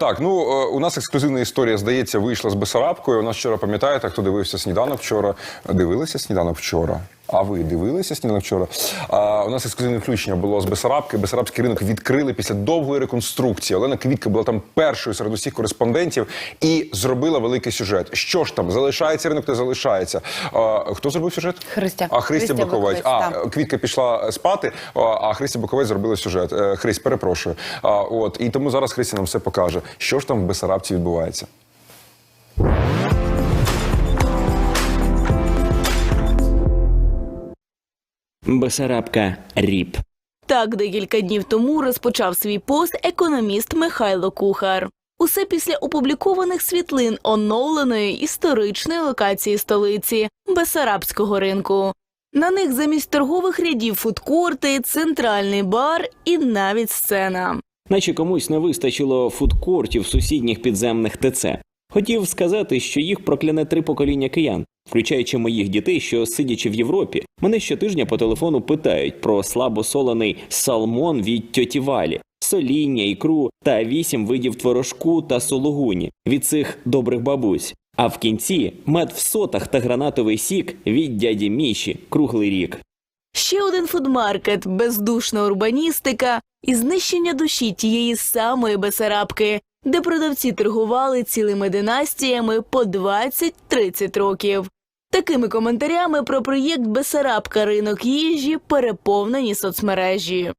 Так, ну е, у нас ексклюзивна історія, здається, вийшла з Бесарабкою. У нас вчора пам'ятаєте, хто дивився сніданок вчора? Дивилися сніданок вчора. А ви дивилися сніданок вчора? А, у нас ексклюзивне включення було з Бесарабки. Бесарабський ринок відкрили після довгої реконструкції. Олена Квітка була там першою серед усіх кореспондентів і зробила великий сюжет. Що ж там залишається ринок, не залишається. А, хто зробив сюжет? Христя. А Христя, Боковець. А Боковець, Квітка пішла спати, а- а Христя Боковець зробила сюжет. Е, Христь, перепрошую. А, от і тому зараз Христя нам все покаже, що ж там в Бесарабці відбувається. Бесарабка Ріп. Так декілька днів тому розпочав свій пост економіст Михайло Кухар. Усе після опублікованих світлин оновленої історичної локації столиці Бесарабського ринку. На них замість торгових рядів фудкорти, центральний бар і навіть сцена. Наче комусь не вистачило фудкортів сусідніх підземних ТЦ. Хотів сказати, що їх прокляне три покоління киян, включаючи моїх дітей, що сидячи в Європі, мене щотижня по телефону питають про слабосолений салмон від тьоті Валі, соління, ікру та вісім видів творожку та сулугуні від цих добрих бабусь. А в кінці мед в сотах та гранатовий сік від дяді Міші круглий рік. Ще один фудмаркет, бездушна урбаністика і знищення душі тієї самої Бесарабки, де продавці торгували цілими династіями по 20-30 років. Такими коментарями про проєкт Бесарабка ринок їжі переповнені соцмережі.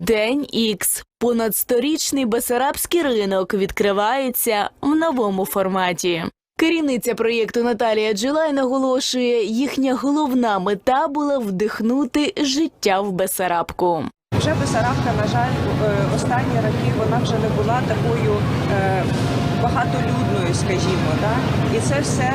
День Ікс. Понад сторічний Бесарабський ринок відкривається в новому форматі. Керівниця проєкту Наталія Джилай наголошує, їхня головна мета була вдихнути життя в Бесарабку. Вже Бесарабка, на жаль, е, останні роки вона вже не була такою е, багатолюдною, скажімо. Да? І це все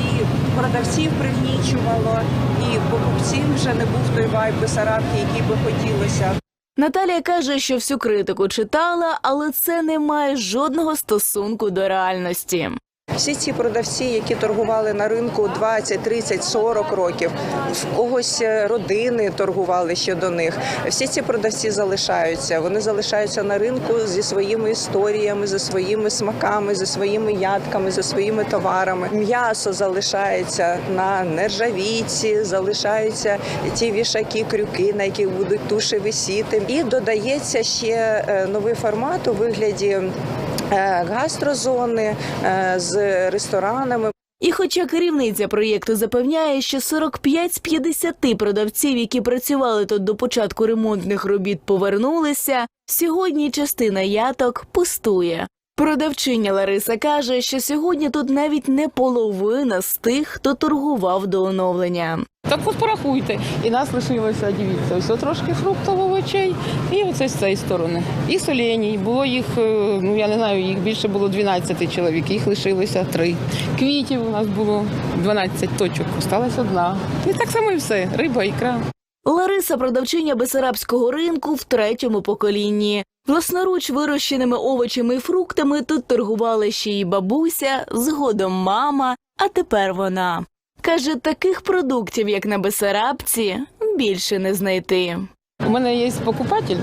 і продавців пригнічувало, і покупців вже не був той вайб Бесарабки, який би хотілося. Наталія каже, що всю критику читала, але це не має жодного стосунку до реальності. Всі ці продавці, які торгували на ринку 20, 30, 40 років, в когось е, родини торгували ще до них. Всі ці продавці залишаються. Вони залишаються на ринку зі своїми історіями, зі своїми смаками, зі своїми ядками, зі своїми товарами. М'ясо залишається на нержавійці, залишаються ті вішаки, крюки, на яких будуть туші висіти. І додається ще е, новий формат у вигляді. Е, Гастрозони е, з ресторанами. І хоча керівниця проєкту запевняє, що 45 з 50 продавців, які працювали тут до початку ремонтних робіт, повернулися, сьогодні частина яток пустує. Продавчиня Лариса каже, що сьогодні тут навіть не половина з тих, хто торгував до оновлення. Так от порахуйте. І нас лишилося, дивіться, ось трошки фруктів, овочей, і оце з цієї сторони. І соленій. Було їх, е, ну я не знаю, їх більше було 12 чоловік, їх лишилося три. Квітів у нас було 12 точок, осталась одна. І так само і все. Риба, ікра. Лариса продавчиня Бесарабського ринку в третьому поколінні. Власноруч вирощеними овочами і фруктами тут торгували ще й бабуся, згодом мама, а тепер вона. Каже, таких продуктів, як на Бесарабці, більше не знайти. У мене є покупатель,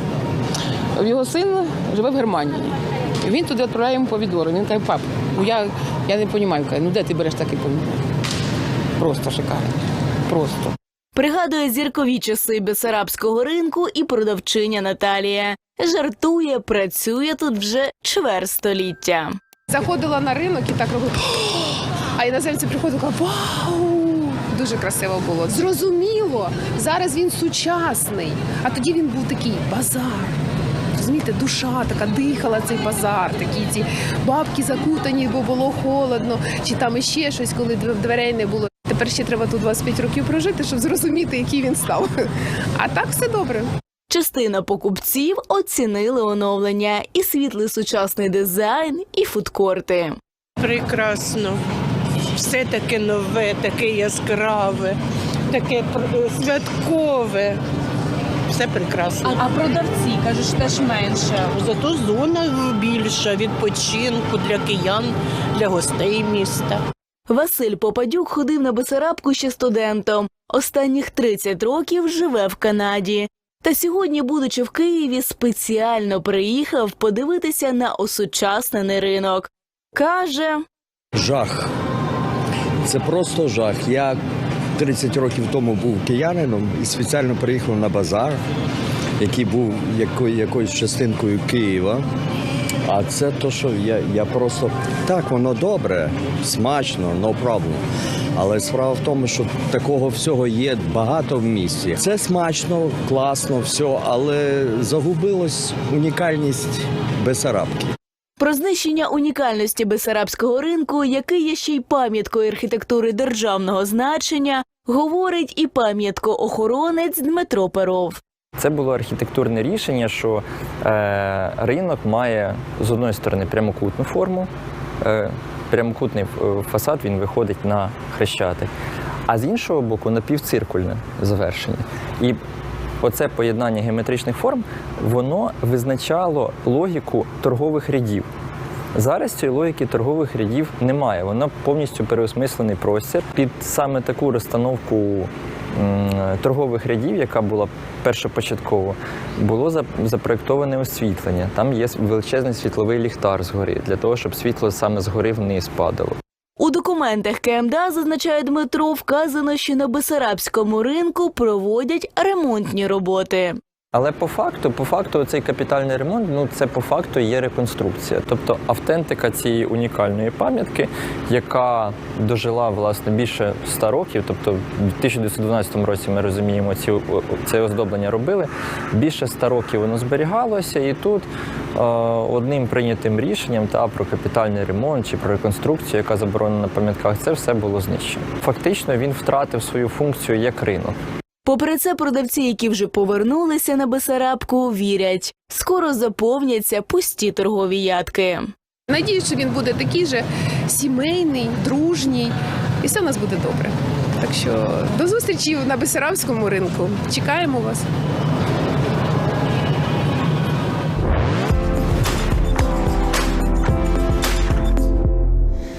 його син живе в Германії. Він туди відправляє йому помідори. Він каже, пап, ну я, я не розумію, каже, ну де ти береш такі помідори? Просто шикарно. Просто. Пригадує зіркові часи Бесарабського ринку і продавчиня Наталія. Жартує, працює тут вже чверть століття. Заходила на ринок і так робила. А іноземці приходили кажуть, вау! Дуже красиво було. Зрозуміло, зараз він сучасний. А тоді він був такий базар. Розумієте, душа така дихала цей базар, такі ці бабки закутані, бо було холодно, чи там іще щось, коли дв- дверей не було. Тепер ще треба тут 25 років прожити, щоб зрозуміти, який він став. А так все добре. Частина покупців оцінили оновлення і світлий сучасний дизайн, і фудкорти. Прекрасно. Все таке нове, таке яскраве, таке святкове. Все прекрасно. А продавці кажуть, що теж менше. Зато зона більша відпочинку для киян, для гостей міста. Василь Попадюк ходив на Бесарабку ще студентом. Останніх 30 років живе в Канаді. Та сьогодні, будучи в Києві, спеціально приїхав подивитися на осучаснений ринок. Каже, Жах. Це просто жах. Я 30 років тому був киянином і спеціально приїхав на базар, який був якою, якоюсь частинкою Києва. А це то, що я, я просто так, воно добре, смачно, no problem. Але справа в тому, що такого всього є багато в місті. Це смачно, класно, все, але загубилась унікальність Бесарабки. Про знищення унікальності Бесарабського ринку, який є ще й пам'яткою архітектури державного значення, говорить і пам'яткоохоронець Дмитро Перов. Це було архітектурне рішення, що е, ринок має з одної сторони прямокутну форму, е, прямокутний е, фасад він виходить на хрещатик, а з іншого боку напівциркульне завершення. І оце поєднання геометричних форм воно визначало логіку торгових рядів. Зараз цієї логіки торгових рядів немає. Воно повністю переосмислений простір. Під саме таку розстановку торгових рядів, яка була першопочатково, було за- запроєктоване освітлення. Там є величезний світловий ліхтар згори, для того, щоб світло саме згори вниз падало. Документах КМДА, зазначає Дмитро, вказано, що на Бесарабському ринку проводять ремонтні роботи. Але по факту, по факту, цей капітальний ремонт, ну це по факту є реконструкція, тобто автентика цієї унікальної пам'ятки, яка дожила власне більше 100 років. Тобто, в 1912 році ми розуміємо, ці це оздоблення робили. Більше 100 років воно зберігалося, і тут е, одним прийнятим рішенням та про капітальний ремонт чи про реконструкцію, яка заборонена на пам'ятках, це все було знищено. Фактично він втратив свою функцію як ринок. Попри це, продавці, які вже повернулися на Бесарабку, вірять, скоро заповняться пусті торгові ядки. Надію, що він буде такий же сімейний, дружній, і все в нас буде добре. Так що до зустрічі на Бесарабському ринку. Чекаємо вас.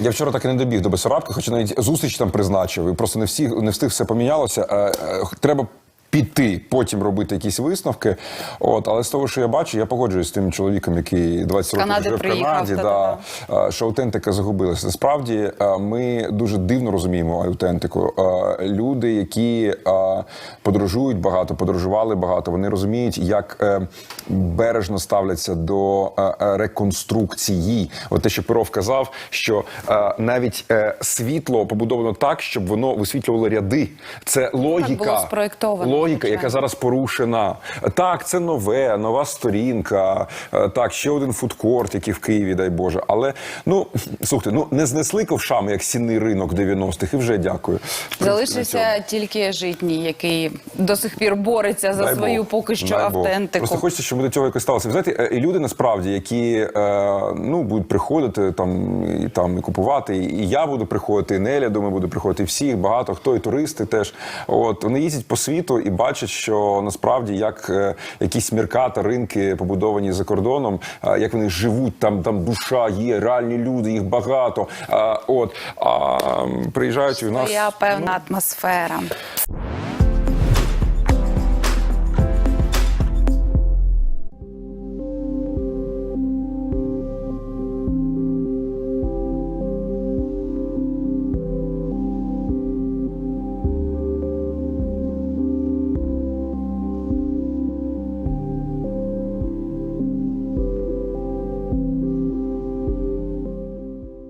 Я вчора так і не добіг до Бесарабки, хоча навіть зустріч там призначив, і просто не всі не встиг все помінялося. Е, е, Треба піти, потім робити якісь висновки. От, але з того, що я бачу, я погоджуюсь з тим чоловіком, який 20 років Канади живе в Канаді, да, е, що аутентика загубилася. Насправді ми дуже дивно розуміємо аутентику. Люди, які подорожують багато, подорожували багато, вони розуміють, як е, бережно ставляться до реконструкції. От те, що Перов казав, що навіть е, світло побудовано так, щоб воно висвітлювало ряди. Це логіка, було спроєктовано, логіка, яка зараз порушена. Так, це нове, нова сторінка. е, Так, ще один фудкорт, який в Києві, дай Боже. Але ну слухайте, ну не знесли ковшами, як сінний ринок 90-х, і вже дякую. Залишився тільки житній, який до сих пір бореться за Дай свою Бог. поки що Дай автентику. Просто хочеться, щоб до цього якось сталося. Ви знаєте, е, і люди насправді, які е, ну будуть приходити там і там і купувати, і я буду приходити, і Неля, думаю, буде приходити, і всіх багато хто, і туристи теж. От вони їздять по світу і бачать, що насправді як е, якісь мірката, ринки побудовані за кордоном, е, як вони живуть, там там душа є, реальні люди, їх багато. Е, от а приїжджають у нас Своя певна атмосфера.